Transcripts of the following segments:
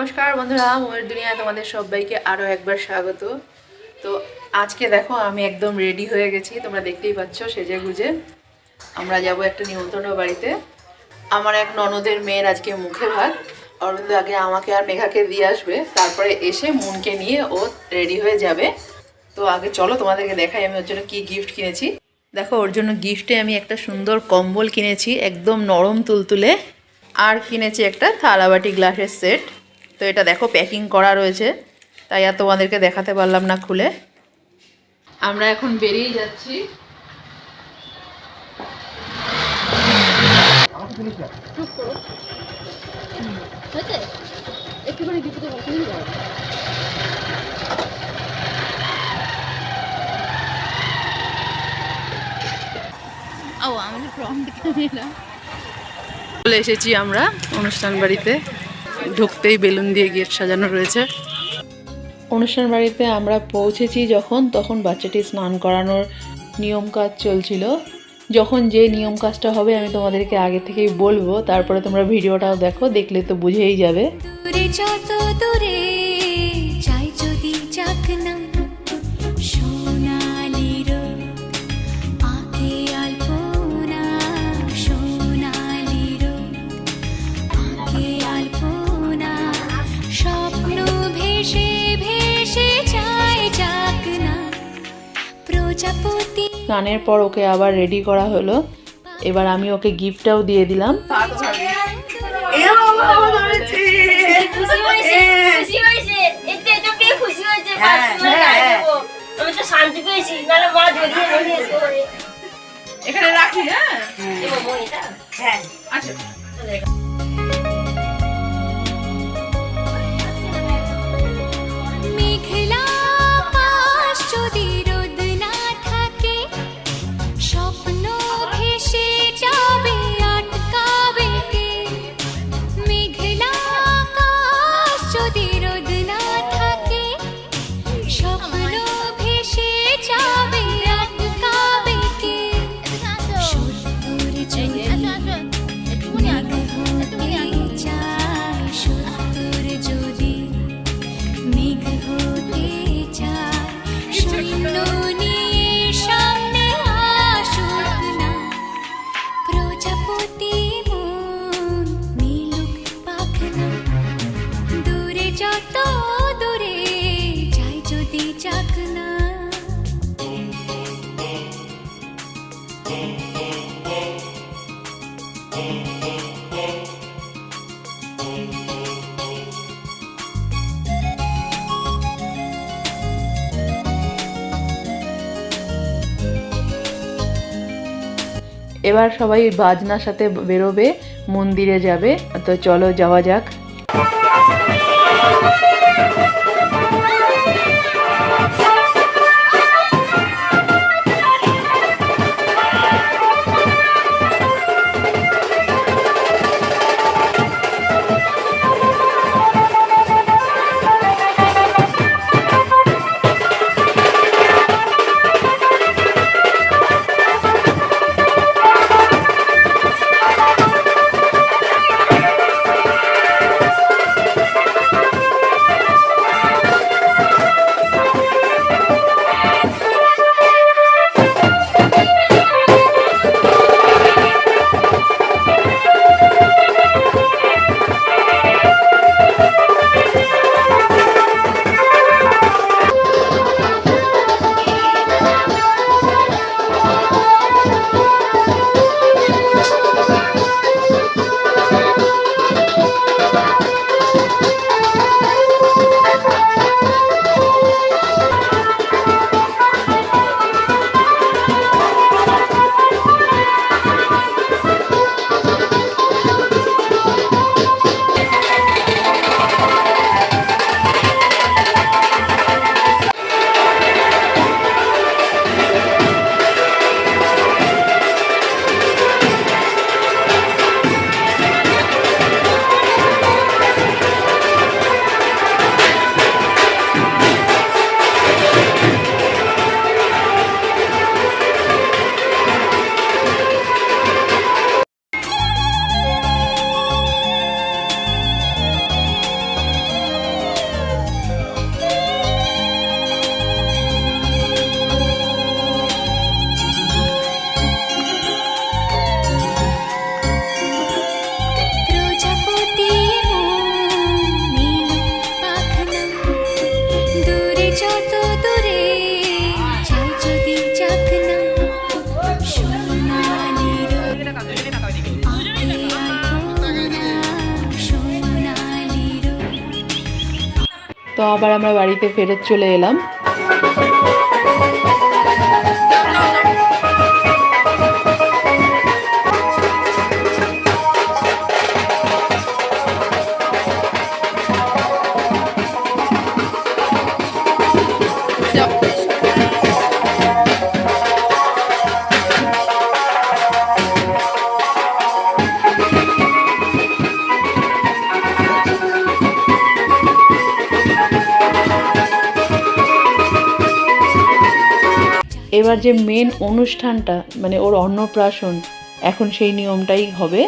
নমস্কার বন্ধুরা, ময়ের দুনিয়া তোমাদের সবাইকে আরও একবার স্বাগত। তো আজকে দেখো, আমি একদম রেডি হয়ে গেছি, তোমরা দেখতেই পাচ্ছ সেজে গুজে আমরা যাব একটা নিমন্ত্রণ বাড়িতে। আমার এক ননদের মেয়ের আজকে মুখে ভাত। অরবিন্দ আগে আমাকে আর মেঘাকে দিয়ে আসবে, তারপরে এসে মুনকে নিয়ে ও রেডি হয়ে যাবে। তো আগে চলো তোমাদেরকে দেখাই, আমি ওর জন্য কী গিফট কিনেছি। দেখো, ওর জন্য গিফটে আমি একটা সুন্দর কম্বল কিনেছি, একদম নরম তুলতুলে। আর কিনেছি একটা থালাবাটি গ্লাসের সেট। তো এটা দেখো প্যাকিং করা রয়েছে। তাই আর তোমাদেরকে দেখাতে পারলাম না খুলে। আমরা এখন বেরিয়ে যাচ্ছি। চলে এসেছি আমরা অনুষ্ঠান বাড়িতে। ঢুকতেই বেলুন দিয়ে গেট সাজানো রয়েছে। অনুষ্ঠান বাড়িতে আমরা পৌঁছেছি যখন তখন বাচ্চাটি স্নান করানোর নিয়ম কাজ চলছিল। যখন যে নিয়ম কাজটা হবে আমি তোমাদেরকে আগে থেকেই বলব তারপরে তোমরা ভিডিওটাও দেখো দেখলে তো বুঝেই যাবে। দূরে স্নানের পর ওকে আবার রেডি করা হলো। এবার আমি ওকে গিফটটাও দিয়ে দিলাম। খুশি হয়েছে খুশি হয়েছে এবার সবাই বাজনার সাথে বেরোবে মন্দিরে যাবে। তো চলো যাওয়া যাক। তো আবার আমরা বাড়িতে ফেরত চলে এলাম। এবার যে মেন অনুষ্ঠানটা মানে ওর অন্নপ্রাশন এখন সেই নিয়মটাই হবে।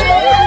ছাড়া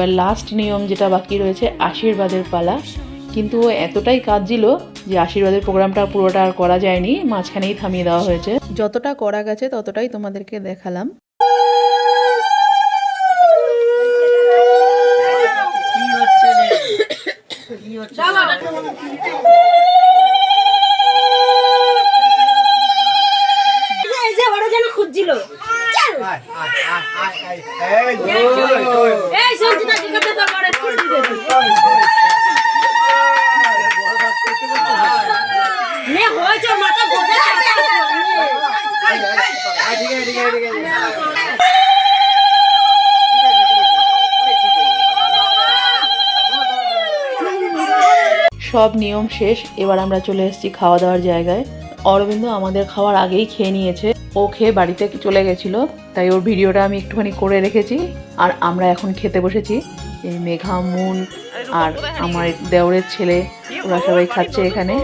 এবার লাস্ট নিয়ম যেটা বাকি রয়েছে আশীর্বাদের পালা। কিন্তু ও এতটাই কাঁদছিল যে আশীর্বাদের প্রোগ্রামটা পুরোটা আর করা যায়নি মাঝখানেই থামিয়ে দেওয়া হয়েছে। যতটা করা গেছে ততটাই তোমাদেরকে দেখালাম। এই যে ওরা যেন খুঁজছিল চল এই সঞ্চিতা কি করতে তোর বড় খুঁজি দেবে নে হয়েছে ওর মাথা বোঝা সব নিয়ম শেষ, এবার আমরা চলে এসেছি খাওয়া দাওয়ার জায়গায়। অরবিন্দ আমাদের খাওয়ার আগেই খেয়ে নিয়েছে। ও খেয়ে বাড়িতে চলে গেছিল, তাই ওর ভিডিওটা আমি একটুখানি করে রেখেছি। আর আমরা এখন খেতে বসেছি। এই মেঘা, মুন আর আমার দেওরের ছেলে, ওরা সবাই খাচ্ছে এখানে।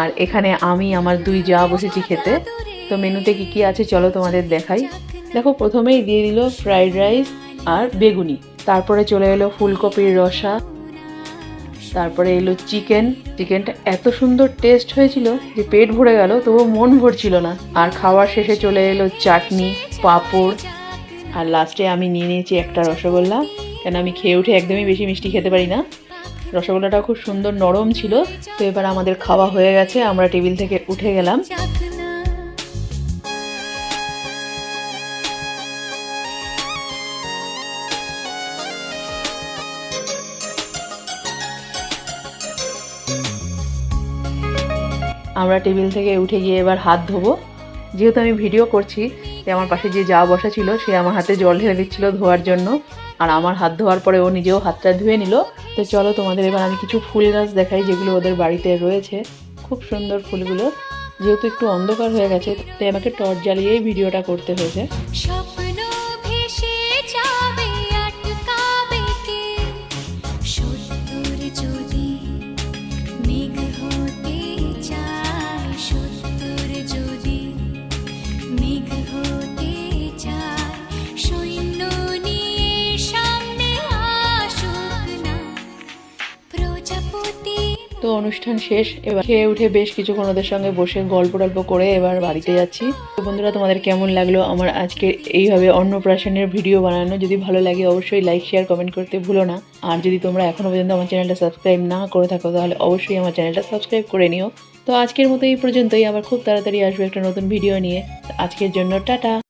আর এখানে আমি, আমার দুই যা বসেছি খেতে। তো মেনুতে কি কি আছে চলো তোমাদের দেখাই। দেখো, প্রথমেই দিয়ে দিল ফ্রাইড রাইস আর বেগুনি। তারপরে চলে এলো ফুলকপির রসা, তারপরে এলো চিকেন। চিকেনটা এত সুন্দর টেস্ট হয়েছিল যে পেট ভরে গেল, তবুও মন ভরছিল না। আর খাওয়ার শেষে চলে এলো চাটনি, পাঁপড়। আর লাস্টে আমি নিয়ে নিয়েছি একটা রসগোল্লা। কেন আমি খেয়ে উঠে একদমই বেশি মিষ্টি খেতে পারি না। রসগোল্লাটা খুব সুন্দর নরম ছিল। তো এবার আমাদের খাওয়া হয়ে গেছে, আমরা টেবিল থেকে উঠে গেলাম। আমরা টেবিল থেকে উঠে গিয়ে এবার হাত ধোবো। যেহেতু আমি ভিডিও করছি, তাই আমার পাশে যে যা বসা ছিল, সে আমার হাতে জল ঢেলে দিচ্ছিল ধোয়ার জন্য। আর আমার হাত ধোয়ার পরে ও নিজেও হাতটা ধুয়ে নিল। তো চলো তোমাদের এবার আমি কিছু ফুল গাছ দেখাই, যেগুলো ওদের বাড়িতে রয়েছে। খুব সুন্দর ফুলগুলো। যেহেতু একটু অন্ধকার হয়ে গেছে, তাই আমাকে টর্চ জ্বালিয়েই ভিডিওটা করতে হয়েছে। অনুষ্ঠান শেষ, এবার খেয়ে উঠে বেশ কিছুক্ষণ ওদের সঙ্গে বসে গল্প টল্প করে এবার বাড়িতে যাচ্ছি। তো বন্ধুরা, তোমাদের কেমন লাগল আমার আজকে এইভাবে অন্নপ্রাশনের ভিডিও বানানো? যদি ভালো লাগে অবশ্যই লাইক শেয়ার কমেন্ট করতে ভুলো না। আর যদি তোমরা এখনও পর্যন্ত আমার চ্যানেলটা সাবস্ক্রাইব না করে থাকো, তাহলে অবশ্যই আমার চ্যানেলটা সাবস্ক্রাইব করে নিও। তো আজকের মতো এই পর্যন্তই। আবার খুব তাড়াতাড়ি আসবে একটা নতুন ভিডিও নিয়ে। আজকের জন্য টাটা!